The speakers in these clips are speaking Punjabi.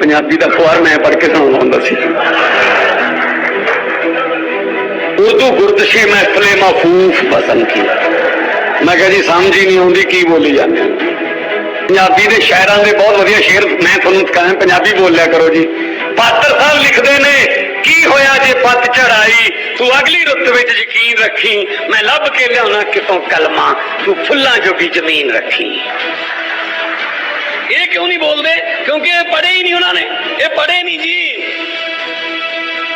ਪੰਜਾਬੀ ਦਾ ਅਖਬਾਰ ਮੈਂ ਪੜ੍ਹ ਕੇ ਸੁਣਾਉਂਦਾ ਹੁੰਦਾ ਸੀ। ਉਦੋਂ ਗੁਰਦਸ਼ੀ ਮਹਿਫਲੇ ਮਫੂਫ ਬਸਨ ਕੀ ਮੈਂ ਕਿਹਾ ਜੀ, ਸਮਝ ਹੀ ਨਹੀਂ ਆਉਂਦੀ ਕੀ ਬੋਲੀ ਜਾਂਦੇ ਪੰਜਾਬੀ ਦੇ ਸ਼ਾਇਰਾਂ ਦੇ ਬਹੁਤ ਵਧੀਆ ਸ਼ੇਰ ਮੈਂ ਤੁਹਾਨੂੰ ਕਹਾਂ, ਪੰਜਾਬੀ ਬੋਲਿਆ ਕਰੋ ਜੀ। ਪਾਤਰ ਸਾਹਿਬ ਲਿਖਦੇ ਨੇ, ਕੀ ਹੋਇਆ ਜੇ ਪੱਤ ਚੜਾਈ ਤੂੰ ਅਗਲੀ ਰੁੱਤ ਵਿੱਚ ਯਕੀਨ ਰੱਖੀ। ਮੈਂ ਲੱਭ ਕੇ ਲਿਆਉਣਾ ਕਿਤੋਂ ਕਲਮਾ। ਤੂੰ ਫੁੱਲਾਂ ਜੋਗੀ ਜ਼ਮੀਨ ਰੱਖੀ। ਇਹ ਕਿਉਂ ਨਹੀਂ ਬੋਲਦੇ ਕਿਉਂਕਿ ਇਹ ਪੜ੍ਹੇ ਹੀ ਨਹੀਂ ਉਹਨਾਂ ਨੇ ਇਹ ਪੜ੍ਹੇ ਨਹੀਂ ਜੀ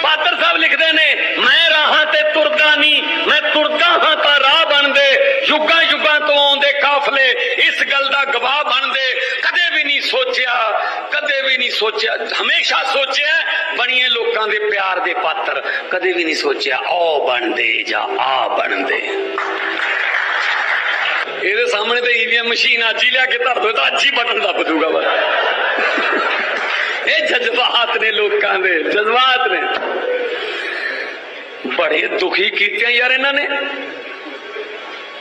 ਪਾਤਰ ਸਾਹਿਬ ਲਿਖਦੇ ਨੇ ਮੈਂ ਰਾਹਾਂ ਤੇ ਤੁਰਦਾ ਨਹੀਂ ਮੈਂ ਤੁਰਦਾ ਹਾਂ ਤਾਂ ਰਾਹ ਬਣਦੇ ਯੁੱਗਾਂ ਯੁੱਗਾਂ ਤੋਂ ਆਉਂਦੇ ਕਾਫਲੇ, ਇਸ ਗੱਲ ਦਾ ਗਵਾਹ ਬਣਦੇ ਕਦੇ ਵੀ ਨਹੀਂ ਸੋਚਿਆ, ਕਦੇ ਵੀ ਨਹੀਂ ਸੋਚਿਆ। ਹਮੇਸ਼ਾ ਸੋਚਿਆ ਬਣੀਏ ਲੋਕਾਂ ਦੇ ਪਿਆਰ ਦੇ ਪਾਤਰ। ਕਦੇ ਵੀ ਨਹੀਂ ਸੋਚਿਆ ਉਹ ਬਣਦੇ ਜਾਂ ਆ ਬਣਦੇ ਇਹਦੇ ਸਾਹਮਣੇ ਤੇ ਈਵੀਐਮ ਮਸ਼ੀਨ ਅੱਜ ਹੀ ਲਿਆ ਕੇ ਧਰ ਦੋ ਤਾਂ ਅੱਜ ਹੀ ਬਟਨ ਦੱਬ ਦੂਗਾ ਬਸ। ਇਹ ਜਜ਼ਬਾਤ ਨੇ ਲੋਕਾਂ ਦੇ, ਜਜ਼ਬਾਤ ਨੇ। ਬੜੇ ਦੁਖੀ ਕੀਤੇ ਯਾਰ ਇਹਨਾਂ ਨੇ।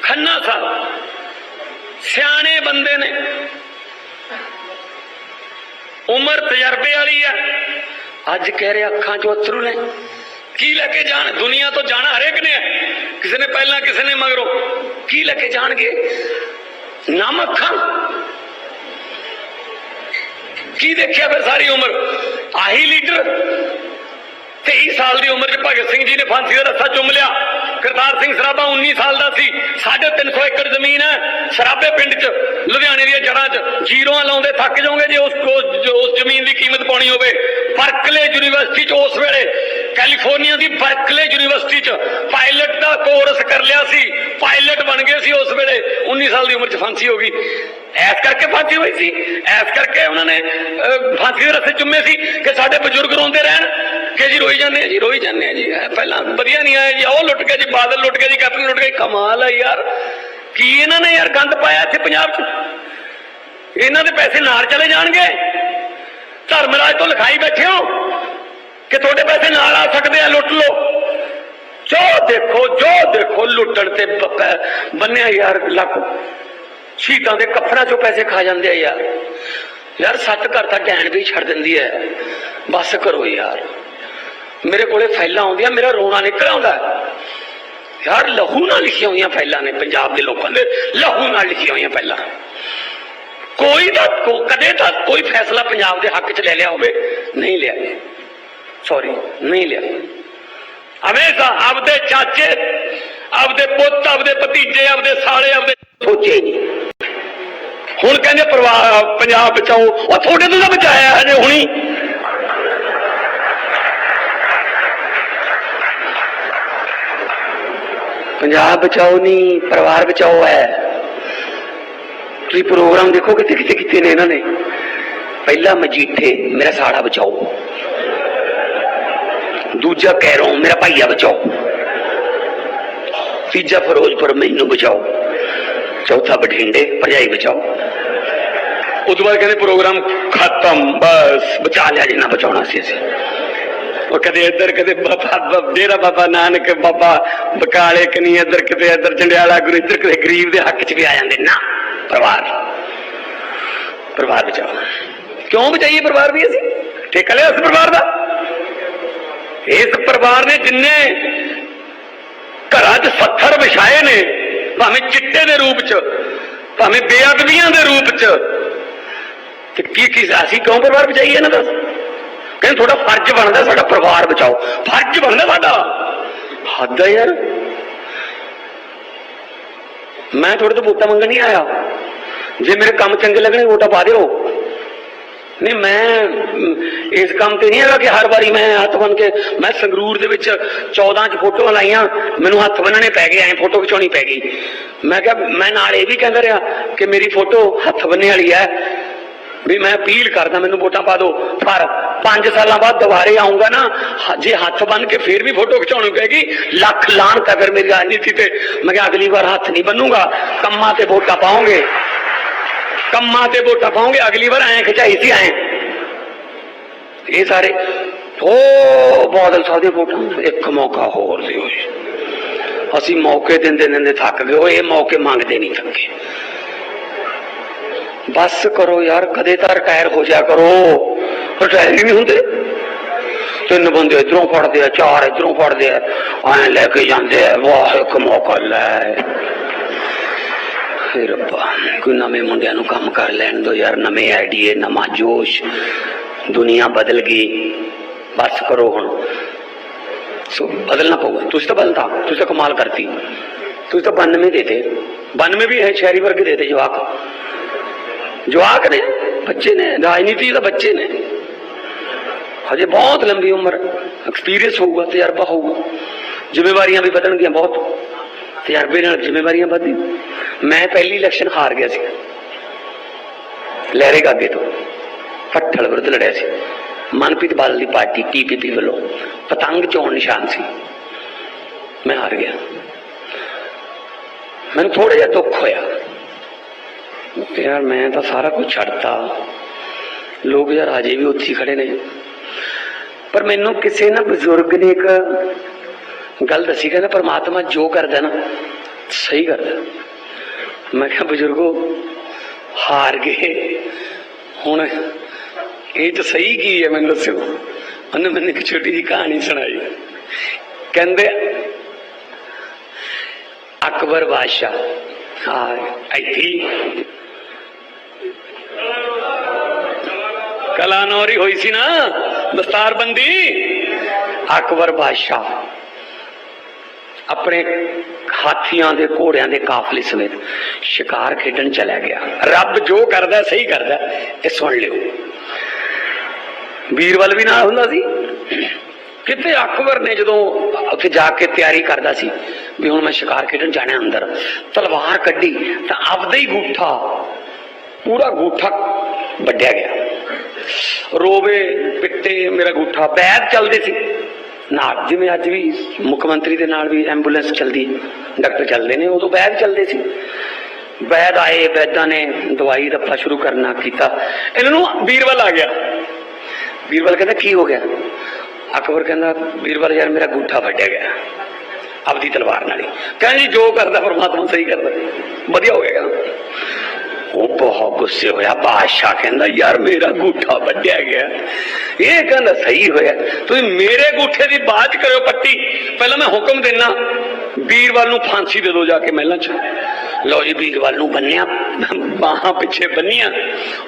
ਖੰਨਾ ਸਾਹਿਬ, ਸਿਆਣੇ ਬੰਦੇ ਨੇ। ਉਮਰ ਤਜਰਬੇ ਵਾਲੀ ਆ। ਅੱਜ ਕਹਿ ਰਿਹਾ ਅੱਖਾਂ 'ਚੋਂ ਅਥਰੂ ਨੇ। ਕੀ ਲੈ ਕੇ ਜਾਣ? ਦੁਨੀਆ ਤੋਂ ਜਾਣਾ ਹਰੇਕ ਨੇ। ਕਿਸੇ ਨੇ ਪਹਿਲਾਂ, ਕਿਸੇ ਨੇ ਮਗਰੋਂ। ਕੀ ਲੈ ਕੇ ਜਾਣਗੇ? ਨਮ ਅੱਖਾਂ। ਕੀ ਦੇਖਿਆ ਫਿਰ ਸਾਰੀ ਉਮਰ? ਆਹੀ ਲੀਡਰ। 23 ਸਾਲ ਦੀ ਉਮਰ 'ਚ ਭਗਤ ਸਿੰਘ ਜੀ ਨੇ ਫਾਂਸੀ ਦਾ ਰੱਸਾ ਚੁੰਮ ਲਿਆ। ਕਰਤਾਰ ਸਿੰਘ ਸਰਾਭਾ 19 ਸਾਲ ਦਾ ਸੀ। 350 ਏਕੜ ਜ਼ਮੀਨ ਹੈ ਸਰਾਭੇ ਪਿੰਡ 'ਚ, ਲੁਧਿਆਣੇ ਦੀਆਂ ਜੜ੍ਹਾਂ 'ਚ। ਜੀਰੋਆਂ ਲਾਉਂਦੇ ਥੱਕ ਜਾਓਗੇ ਜੇ ਉਸ ਉਸ- ਜ਼ਮੀਨ ਦੀ ਕੀਮਤ ਪਾਉਣੀ ਹੋਵੇ। ਬਰਕਲੇ ਯੂਨੀਵਰਸਿਟੀ 'ਚ ਉਸ ਵੇਲੇ, ਕੈਲੀਫੋਰਨੀਆ ਦੀ ਬਰਕਲੇ ਯੂਨੀਵਰਸਿਟੀ 'ਚ ਦਾ ਕੋਰਸ ਕਰ ਲਿਆ ਸੀ ਪਾਇਲਟ ਬਣ ਗਏ ਸੀ ਉਸ ਵੇਲੇ। 19 ਸਾਲ ਦੀ ਉਮਰ 'ਚ ਫਾਂਸੀ ਹੋ ਗਈ। ਐਸ ਕਰਕੇ ਫਾਂਸੀ ਹੋਈ ਸੀ। ਐਸ ਕਰਕੇ ਉਹਨਾਂ ਨੇ ਫਾਂਸੀ ਦੇ ਰਸਤੇ ਚੁੰਮੇ ਸੀ ਕਿ ਸਾਡੇ ਬਜ਼ੁਰਗ ਰੋਂਦੇ ਰਹਿਣ ਕਿ ਜੀ ਰੋਈ ਜਾਂਦੇ ਆ ਜੀ, ਰੋਈ ਜਾਂਦੇ ਆ ਜੀ। ਪਹਿਲਾਂ ਵਧੀਆ ਨਹੀਂ ਆਇਆ ਜੀ, ਉਹ ਲੁੱਟ ਗਿਆ ਜੀ, ਬਾਦਲ ਲੁੱਟ ਗਿਆ ਜੀ, ਕੈਪਟਨ ਲੁੱਟ ਕੇ ਕਮਾਲ ਆ ਯਾਰ। ਕੀ ਇਹਨਾਂ ਨੇ ਯਾਰ ਗੰਦ ਪਾਇਆ ਇੱਥੇ ਪੰਜਾਬ 'ਚ? ਇਹਨਾਂ ਦੇ ਪੈਸੇ ਨਾਲ ਚਲੇ ਜਾਣਗੇ? ਧਰਮਰਾਜ ਤੋਂ ਲਿਖਾਈ ਬੈਠੇ ਹੋ ਕਿ ਤੁਹਾਡੇ ਪੈਸੇ ਨਾਲ ਆ ਸਕਦੇ ਆ, ਲੁੱਟ ਲਓ। ਜੋ ਦੇਖੋ ਜੋ ਦੇਖੋ, ਲੁੱਟਣ ਤੇ ਬ- ਬੰਨਿਆ ਯਾਰ ਲੱਕ। ਸ਼ਹੀਦਾਂ ਦੇ ਕੱਫੜਾਂ ਚੋਂ ਪੈਸੇ ਖਾ ਜਾਂਦੇ ਆ ਯਾਰ। ਯਾਰ, ਸੱਤ ਘਰ ਤਾਂ ਡੈਣ ਵੀ ਛੱਡ ਦਿੰਦੀ ਹੈ ਬਸ ਕਰੋ ਯਾਰ। ਮੇਰੇ ਕੋਲੇ ਫਾਈਲਾਂ ਆਉਂਦੀਆਂ, ਮੇਰਾ ਰੋਣਾ ਨਿਕਲ ਆਉਂਦਾ। ਯਾਰ, ਲਹੂ ਨਾਲ ਲਿਖੀਆਂ ਹੋਈਆਂ ਫਾਈਲਾਂ ਨੇ ਪੰਜਾਬ ਦੇ ਲੋਕਾਂ ਦੇ। ਲਹੂ ਨਾਲ ਲਿਖੀਆਂ ਹੋਈਆਂ ਫਾਈਲਾਂ। ਕੋਈ ਤਾਂ ਕਦੇ ਤਾਂ ਕੋਈ ਫੈਸਲਾ ਪੰਜਾਬ ਦੇ ਹੱਕ 'ਚ ਲੈ ਲਿਆ ਹੋਵੇ। ਨਹੀਂ ਲਿਆ। ਸੌਰੀ ਨਹੀਂ ਲਿਆ। ਹਮੇਸ਼ਾ ਆਪਦੇ ਚਾਚੇ, ਆਪਦੇ ਪੁੱਤ, ਆਪਦੇ ਭਤੀਜੇ, ਆਪਦੇ ਸਾਲੇ, ਆਪਦੇ ਸੋਚੇ। ਨਹੀਂ ਹੁਣ ਕਹਿੰਦੇ ਪਰਿਵਾਰ, ਪੰਜਾਬ ਬਚਾਓ। ਉਹ ਤੁਹਾਡੇ ਤੋਂ ਤਾਂ ਬਚਾਇਆ ਹਜੇ ਹੁਣੀ। ਪੰਜਾਬ ਬਚਾਓ ਨਹੀਂ ਪਰਿਵਾਰ ਬਚਾਓ ਹੈ। ਤੁਸੀਂ ਪ੍ਰੋਗਰਾਮ ਦੇਖੋ ਕਿੱਥੇ ਕਿੱਥੇ ਕਿੱਥੇ ਨੇ ਇਹਨਾਂ ਨੇ? ਪਹਿਲਾ ਮਜੀਠੇ, ਮੇਰਾ ਸਾੜਾ ਬਚਾਓ। ਦੂਜਾ ਕੈਰੋਂ ਮੇਰਾ ਭਾਈਆ ਬਚਾਓ। ਤੀਜਾ ਫਿਰੋਜ਼ਪੁਰ ਮੈਨੂੰ ਬਚਾਓ। ਚੌਥਾ ਬਠਿੰਡੇ, ਭਰਜਾਈ ਬਚਾਓ। ਉਸ ਤੋਂ ਬਾਅਦ ਕਹਿੰਦੇ ਪ੍ਰੋਗਰਾਮ ਖਤਮ, ਬਸ, ਬਚਾ ਲਿਆ ਜਿੰਨਾ ਬਚਾਉਣਾ ਸੀ ਅਸੀਂ। ਉਹ ਕਦੇ ਇੱਧਰ, ਕਦੇ ਬਾਬਾ ਡੇਰਾ ਬਾਬਾ ਨਾਨਕ, ਬਾਬਾ ਬਕਾਲੇ ਕਨੀ ਇੱਧਰ ਕਿਤੇ, ਇੱਧਰ ਜੰਡਿਆਲਾ, ਗੁਰੂ ਇੱਧਰ ਕਿਤੇ, ਗਰੀਬ ਦੇ ਹੱਕ 'ਚ ਵੀ ਆ ਜਾਂਦੇ। ਨਾ, ਪਰਿਵਾਰ। ਪਰਿਵਾਰ ਬਚਾਓ। ਕਿਉਂ ਬਚਾਈਏ ਪਰਿਵਾਰ ਵੀ ਅਸੀਂ? ਠੇਕਾ ਲਿਆ ਉਸ ਪਰਿਵਾਰ ਦਾ? ਇਸ ਪਰਿਵਾਰ ਨੇ ਜਿੰਨੇ ਘਰਾਂ 'ਚ ਪੱਥਰ ਵਿਛਾਏ ਨੇ, ਭਾਵੇਂ ਚਿੱਟੇ ਦੇ ਰੂਪ 'ਚ, ਭਾਵੇਂ ਬੇਅਦਬੀਆਂ ਦੇ ਰੂਪ 'ਚ, ਤੇ ਕੀ ਕੀ ਅਸੀਂ ਕਿਉਂ ਪਰਿਵਾਰ ਬਚਾਈਏ ਇਹਨਾਂ ਦੱਸ ਕਹਿੰਦੇ ਤੁਹਾਡਾ ਫਰਜ਼ ਬਣਦਾ ਸਾਡਾ ਪਰਿਵਾਰ ਬਚਾਓ। ਫਰਜ਼ ਬਣਦਾ ਸਾਡਾ। ਹੱਦ ਹੈ ਯਾਰ। ਮੈਂ ਤੁਹਾਡੇ ਤੋਂ ਵੋਟਾਂ ਮੰਗਣ ਨਹੀਂ ਆਇਆ। ਜੇ ਮੇਰੇ ਕੰਮ ਚੰਗੇ ਲੱਗਣੇ, ਵੋਟਾਂ ਪਾ ਦਿਓ। ਨਹੀਂ, ਮੈਂ ਇਸ ਕੰਮ ਤੇ ਨਹੀਂ ਹੈਗਾ ਕਿ ਹਰ ਵਾਰੀ ਮੈਂ ਹੱਥ ਬਨ ਕੇ, ਮੈਂ ਸੰਗਰੂਰ ਦੇ ਵਿੱਚ 14 ਚ ਫੋਟੋਆਂ ਲਾਈਆਂ, ਮੈਨੂੰ ਹੱਥ ਬੰਨਣੇ ਪੈ ਗਏ, ਐ ਫੋਟੋ ਖਿਚਾਉਣੀ ਪੈ ਗਈ। ਮੈਂ ਕਿਹਾ, ਮੈਂ ਨਾਲ ਇਹ ਵੀ ਕਹਿੰਦਾ ਰਿਹਾ ਕਿ ਮੇਰੀ ਫੋਟੋ ਹੱਥ ਬੰਨੇ ਵਾਲੀ ਹੈ। ਵੀ ਮੈਂ ਅਪੀਲ ਕਰਦਾ, ਮੈਨੂੰ ਵੋਟਾਂ ਪਾ ਦਿਓ। ਪਰ 5 ਸਾਲਾਂ ਬਾਅਦ ਦੁਬਾਰੇ ਆਉਂਗਾ ਨਾ ਜੇ ਹੱਥ ਬੰਨ ਕੇ ਫੇਰ ਵੀ ਫੋਟੋ ਖਿਚਾਉਣੀ ਪੈਗੀ ਲੱਖ ਲਾਹਨਤ ਹੈ ਫਿਰ ਮੇਰੀ ਰਾਜਨੀਤੀ ਤੇ। ਮੈਂ ਕਿਹਾ, ਅਗਲੀ ਵਾਰ ਹੱਥ ਨਹੀਂ ਬੰਨੂਗਾ, ਕੰਮਾਂ ਤੇ ਵੋਟਾਂ ਪਾਉਂਗੇ। ਕੰਮਾਂ ਤੇ ਵੋਟਾਂ ਪਾਉਂਗੇ, ਅਗਲੀ ਵਾਰ ਐਂ ਖਿਚਾਈ ਸੀ, ਐਂ। ਇਹ ਸਾਰੇ ਉਹ ਬਾਦਲ ਸਾਹਿਬ ਦੇ ਵੋਟਾਂ ਇੱਕ ਮੌਕਾ ਹੋਰ ਦਿਓ ਅਸੀਂ ਮੌਕੇ ਦਿੰਦੇ ਦਿੰਦੇ ਥੱਕ ਗਏ, ਉਹ ਇਹ ਮੌਕੇ ਮੰਗਦੇ ਨਹੀਂ ਥੱਕੇ ਬਸ ਕਰੋ ਯਾਰ, ਕਦੇ ਤਾਂ ਰਿਟਾਇਰ ਹੋ ਜਾ ਕਰੋ। ਰਿਟਾਇਰ ਹੀ ਨਹੀਂ ਹੁੰਦੇ। ਤਿੰਨ ਬੰਦੇ ਇਧਰੋਂ ਫੜਦੇ ਆ, ਚਾਰ ਇਧਰੋਂ ਫੜਦੇ ਆ, ਐਂ ਲੈ ਕੇ ਜਾਂਦੇ ਆ, ਵਾਹ, ਇੱਕ ਮੌਕਾ ਲੈ। ਫਿਰ ਰੱਬਾ ਕੋਈ ਨਵੇਂ ਮੁੰਡਿਆਂ ਨੂੰ ਕੰਮ ਕਰ ਲੈਣ ਦੋ ਯਾਰ ਨਵੇਂ ਆਈਡੀਏ ਨਵਾਂ ਜੋਸ਼ ਦੁਨੀਆ ਬਦਲ ਗਈ ਬਸ ਕਰੋ ਹੁਣ ਸੋ ਬਦਲਣਾ ਪਊਗਾ ਤੁਸੀਂ ਤਾਂ ਬਦਲਤਾ ਤੁਸੀਂ ਤਾਂ ਕਮਾਲ ਕਰਤੀ ਤੁਸੀਂ ਤਾਂ 92 ਦੇਤੇ 92 ਵੀ ਹੈ ਸ਼ਹਿਰੀ ਵਰਗੇ ਦੇਤੇ ਜਵਾਕ ਜਵਾਕ ਨੇ ਬੱਚੇ ਨੇ ਰਾਜਨੀਤੀ ਦਾ ਬੱਚੇ ਨੇ ਹਜੇ ਬਹੁਤ ਲੰਬੀ ਉਮਰ ਐਕਸਪੀਰੀਅੰਸ ਹੋਊਗਾ ਤਜਰਬਾ ਹੋਊਗਾ ਜ਼ਿੰਮੇਵਾਰੀਆਂ ਵੀ ਵਧਣਗੀਆਂ ਬਹੁਤ ਤਜਰਬੇ ਨਾਲ ਜ਼ਿੰਮੇਵਾਰੀਆਂ ਵਧਦੀ ਮੈਂ ਪਹਿਲੀ ਇਲੈਕਸ਼ਨ ਹਾਰ ਗਿਆ ਸੀ। ਲਹਿਰੇ ਗਾਗੇ ਤੋਂ ਪੱਠਲ ਵਿਰੁੱਧ ਲੜਿਆ ਸੀ। ਮਨਪ੍ਰੀਤ ਬਾਦਲ ਦੀ ਪਾਰਟੀ ਟੀਪੀਪੀ ਵੱਲੋਂ ਪਤੰਗ ਚੋਣ ਨਿਸ਼ਾਨ ਸੀ। ਮੈਂ ਹਾਰ ਗਿਆ। ਮੈਨੂੰ ਥੋੜਾ ਜਿਹਾ ਦੁੱਖ ਹੋਇਆ। ਤੇ ਯਾਰ ਮੈਂ ਤਾਂ ਸਾਰਾ ਕੁਝ ਛੱਡਤਾ। ਲੋਕ ਯਾਰ ਅਜੇ ਵੀ ਉੱਥੇ ਖੜੇ ਨੇ। ਪਰ ਮੈਨੂੰ ਕਿਸੇ ਨਾ ਬਜ਼ੁਰਗ ਨੇ ਇੱਕ ਗੱਲ ਦੱਸੀ, ਕਹਿੰਦਾ ਪਰਮਾਤਮਾ ਜੋ ਕਰਦਾ ਨਾ, ਸਹੀ ਕਰਦਾ। ਮੈਂ ਕਿਹਾ, ਬਜ਼ੁਰਗੋ, ਹਾਰ ਗਏ। ਹੁਣ ਇਹ ਤਾਂ ਸਹੀ ਕੀ ਹੈ, ਮੈਨੂੰ ਦੱਸਿਓ। ਉਹਨੇ ਮੈਨੂੰ ਇੱਕ ਛੋਟੀ ਜਿਹੀ ਕਹਾਣੀ ਸੁਣਾਈ। ਕਹਿੰਦੇ, ਅਕਬਰ ਬਾਦਸ਼ਾਹ, ਹਾਂ, ਇੱਥੇ ਹੀ। ਕਲਾਨੌਰੀ ਹੋਈ ਸੀ ਨਾ, ਦਸਤਾਰਬੰਦੀ। ਅਕਬਰ ਬਾਦਸ਼ਾਹ। ਆਪਣੇ ਹਾਥੀਆਂ ਦੇ ਘੋੜਿਆਂ ਦੇ ਕਾਫਲੇ ਸਮੇਤ ਸ਼ਿਕਾਰ ਖੇਡਣ ਚਲਾ ਗਿਆ। ਰੱਬ ਜੋ ਕਰਦਾ, ਸਹੀ ਕਰਦਾ, ਇਹ ਸੁਣ ਲਿਓ। ਵੀਰਵਲ ਵੀ ਨਾਲ ਹੁੰਦਾ ਸੀ। ਕਿਤੇ ਅਕਬਰ ਨੇ ਜਦੋਂ ਉੱਥੇ ਜਾ ਕੇ ਤਿਆਰੀ ਕਰਦਾ ਸੀ ਵੀ ਹੁਣ ਮੈਂ ਸ਼ਿਕਾਰ ਖੇਡਣ ਜਾਣਾ ਅੰਦਰ, ਤਲਵਾਰ ਕੱਢੀ ਤਾਂ ਆਪਦਾ ਹੀ ਗੂਠਾ, ਪੂਰਾ ਗੂਠਾ ਵੱਢਿਆ ਗਿਆ। ਰੋਵੇ, ਪਿੱਟੇ, ਮੇਰਾ ਗੂਠਾ ਬੈਦ ਚੱਲਦੇ ਸੀ। ਨਾਲ। ਜਿਵੇਂ ਅੱਜ ਵੀ ਮੁੱਖ ਮੰਤਰੀ ਦੇ ਨਾਲ ਵੀ ਐਂਬੂਲੈਂਸ ਚੱਲਦੀ ਡਾਕਟਰ ਚੱਲਦੇ ਨੇ, ਉਦੋਂ ਬੈਦ ਚੱਲਦੇ ਸੀ। ਵੈਦ ਆਏ, ਵੈਦਾਂ ਨੇ ਦਵਾਈ ਦੱਪਾ ਸ਼ੁਰੂ ਕਰਨਾ ਕੀਤਾ। ਇਹਨਾਂ ਨੂੰ ਵੀਰਵਲ ਆ ਗਿਆ। ਵੀਰਵਲ ਕਹਿੰਦਾ, ਕੀ ਹੋ ਗਿਆ? ਅਕਬਰ ਕਹਿੰਦਾ ਵੀਰਵਲ ਯਾਰ ਮੇਰਾ ਗੂਠਾ ਵੱਢਿਆ ਗਿਆ ਆਪਦੀ ਤਲਵਾਰ ਨਾਲ ਹੀ। ਕਹਿੰਦਾ ਜੀ, ਜੋ ਕਰਦਾ ਪਰਮਾਤਮਾ ਸਹੀ ਕਰਦਾ। ਵਧੀਆ ਹੋ ਬਹੁਤ ਗੁੱਸੇ ਹੋਇਆ। ਬਾਦਸ਼ਾਹ ਕਹਿੰਦਾ, ਯਾਰ, ਮੇਰਾ ਗੂਠਾ ਵੱਢਿਆ ਗਿਆ ਇਹ ਕਹਿੰਦਾ ਸਹੀ ਹੋਇਆ। ਤੁਸੀਂ ਮੇਰੇ ਗੂਠੇ ਦੀ ਬਾਤ ਕਰਿਓ ਪੱਟੀ। ਪਹਿਲਾਂ ਮੈਂ ਹੁਕਮ ਦੇਣਾ ਵੀਰਵਾਲ ਨੂੰ ਫਾਂਸੀ ਦੇ ਦਿਓ ਜਾ ਕੇ ਮਹਿਲਾਂ 'ਚ ਲਓ ਜੀ ਵੀਰਵਾਲ ਨੂੰ ਬੰਨਿਆ, ਬਾਹਾਂ ਪਿੱਛੇ ਬੰਨੀਆਂ।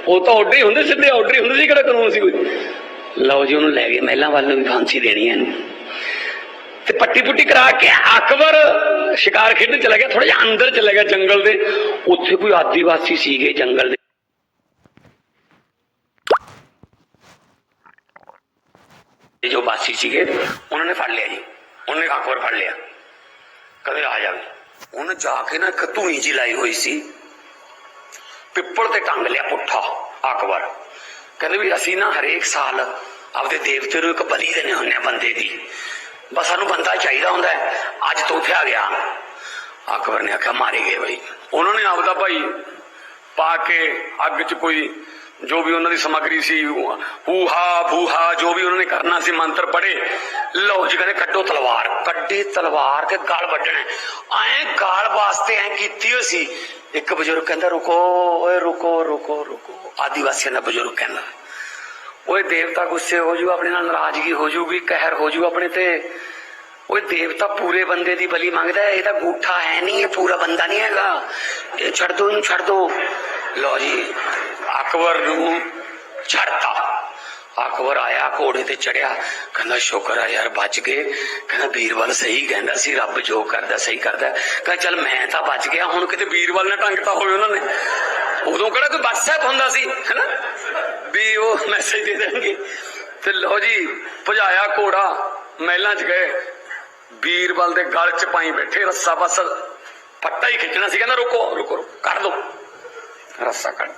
ਉਹ ਤਾਂ ਆਰਡਰ ਹੀ ਹੁੰਦੇ, ਸਿੱਧੇ ਆਰਡਰ ਹੀ ਹੁੰਦੇ ਸੀ, ਕਿਹੜਾ ਕਾਨੂੰਨ ਸੀ ਕੋਈ? ਲਓ ਜੀ, ਉਹਨੂੰ ਲੈ ਗਏ, ਮਹਿਲਾਂ ਵੱਲ ਨੂੰ ਵੀ ਫਾਂਸੀ ਦੇਣੀ ਹੈ ਇਹਨੂੰ। ਪੱਟੀ ਪੁੱਟੀ ਕਰਾ ਕੇ ਅਕਬਰ ਸ਼ਿਕਾਰ ਖੇਡਣ ਚਲਾ ਗਿਆ ਥੋੜਾ ਜਿਹਾ ਅੰਦਰ ਚਲਾ ਗਿਆ ਜੰਗਲ ਦੇ। ਉੱਥੇ ਕੋਈ ਆਦੀਵਾਸੀ ਸੀਗੇ ਜੰਗਲ ਦੇ। ਜੋ ਵਾਸੀ ਸੀਗੇ, ਉਹਨਾਂ ਨੇ ਫੜ ਲਿਆ ਜੀ। ਉਹਨਾਂ ਨੇ ਅਕਬਰ ਫੜ ਲਿਆ। ਕਦੇ ਆ ਜਾਵੇ ਉਹਨੇ ਜਾ ਕੇ ਨਾ ਇੱਕ ਧੂਈ ਜੀ ਲਾਈ ਹੋਈ ਸੀ। ਪਿੱਪਲ ਤੇ ਟੰਗ ਲਿਆ ਪੁੱਠਾ, ਅਕਬਰ। ਕਹਿੰਦੇ ਵੀ ਅਸੀਂ ਨਾ ਹਰੇਕ ਸਾਲ ਆਪਦੇ ਦੇਵਤੇ ਨੂੰ ਇੱਕ ਬਲੀ ਦੇਣੇ ਹੁੰਦੇ ਆ ਬੰਦੇ ਦੀ। ਬਸ ਸਾਨੂੰ ਬੰਦਾ ਚਾਹੀਦਾ ਹੁੰਦਾ ਅੱਜ ਤੋਂ ਗਿਆ। ਅਕਬਰ ਨੇ ਆਖਿਆ, ਮਾਰੇ ਗਏ ਬਈ। ਉਹਨਾਂ ਨੇ ਆਪਦਾ ਭਾਈ ਪਾ ਕੇ ਅੱਗ 'ਚ ਕੋਈ ਜੋ ਵੀ ਉਹਨਾਂ ਦੀ ਸਮੱਗਰੀ ਸੀ, ਹੂਹਾ ਬੂਹਾ ਜੋ ਵੀ ਉਹਨਾਂ ਨੇ ਕਰਨਾ ਸੀ, ਮੰਤਰ ਪੜੇ ਲਓ ਜੀ, ਕਹਿੰਦੇ ਕੱਢੋ ਤਲਵਾਰ। ਕੱਢੀ ਤਲਵਾਰ ਤੇ ਗਾਲ ਵੱਢਣਾ ਐ ਗਾਲ ਵਾਸਤੇ ਐ ਕੀਤੀ ਹੋਈ ਸੀ। ਇੱਕ ਬਜ਼ੁਰਗ ਕਹਿੰਦਾ, ਰੁਕੋ, ਓਏ ਰੁਕੋ ਰੁਕੋ ਰੁਕੋ। ਆਦੀਵਾਸੀਆਂ ਦਾ ਬਜ਼ੁਰਗ ਕਹਿੰਦਾ। ਓਏ ਦੇਵਤਾ ਗੁੱਸੇ ਹੋ ਜੂ ਆਪਣੇ ਨਾਲ ਨਾਰਾਜ਼ਗੀ ਹੋ ਜੂਗੀ ਕਹਿਰ ਹੋ ਜੂ ਆਪਣੇ ਤੇ। ਓਏ ਦੇਵਤਾ ਪੂਰੇ ਬੰਦੇ ਦੀ ਬਲੀ ਮੰਗਦਾ ਹੈ, ਇਹਦਾ ਗੂਠਾ ਹੈ ਨਹੀਂ ਇਹ ਪੂਰਾ ਬੰਦਾ ਨਹੀਂ ਹੈਗਾ। ਇਹ ਛੱਡ ਦੋ ਇਹਨੂੰ ਛੱਡ ਦੋ। ਲਓ ਜੀ ਅਕਬਰ ਨੂੰ ਛੱਡਤਾ। ਅਕਬਰ ਆਇਆ ਘੋੜੇ ਤੇ ਚੜਿਆ ਕਹਿੰਦਾ ਸ਼ੁਕਰ ਆ ਯਾਰ ਬਚ ਗਏ। ਕਹਿੰਦਾ ਵੀਰਵਾਲ ਸਹੀ ਕਹਿੰਦਾ ਸੀ ਰੱਬ ਜੋ ਕਰਦਾ ਸਹੀ ਕਰਦਾ ਕਹਿੰਦਾ ਚੱਲ ਮੈਂ ਤਾਂ ਬਚ ਗਿਆ ਹੁਣ ਕਿਤੇ ਵੀਰਵਾਲ ਨੇ ਟੰਗਤਾ ਹੋਵੇ ਉਹਨਾਂ ਨੇ। ਉਦੋਂ ਕਿਹੜਾ ਕੋਈ WhatsApp ਹੁੰਦਾ ਸੀ ਹੈਨਾ? ਵੀ ਉਹ ਮੈਸੇਜ ਦੇ ਦੇਣਗੇ। ਤੇ ਲਓ ਜੀ ਭਜਾਇਆ ਘੋੜਾ ਮਹਿਲਾਂ 'ਚ ਗਏ। ਵੀਰਬਲ ਦੇ ਗਲ 'ਚ ਪਾਈ ਬੈਠੇ ਰੱਸਾ ਬਸ। ਪੱਟਾ ਹੀ ਖਿੱਚਣਾ ਸੀ ਕਹਿੰਦਾ ਰੁਕੋ ਰੁਕੋ ਰੁਕੋ, ਕੱਢ ਦੋ ਰੱਸਾ ਕੱਢ।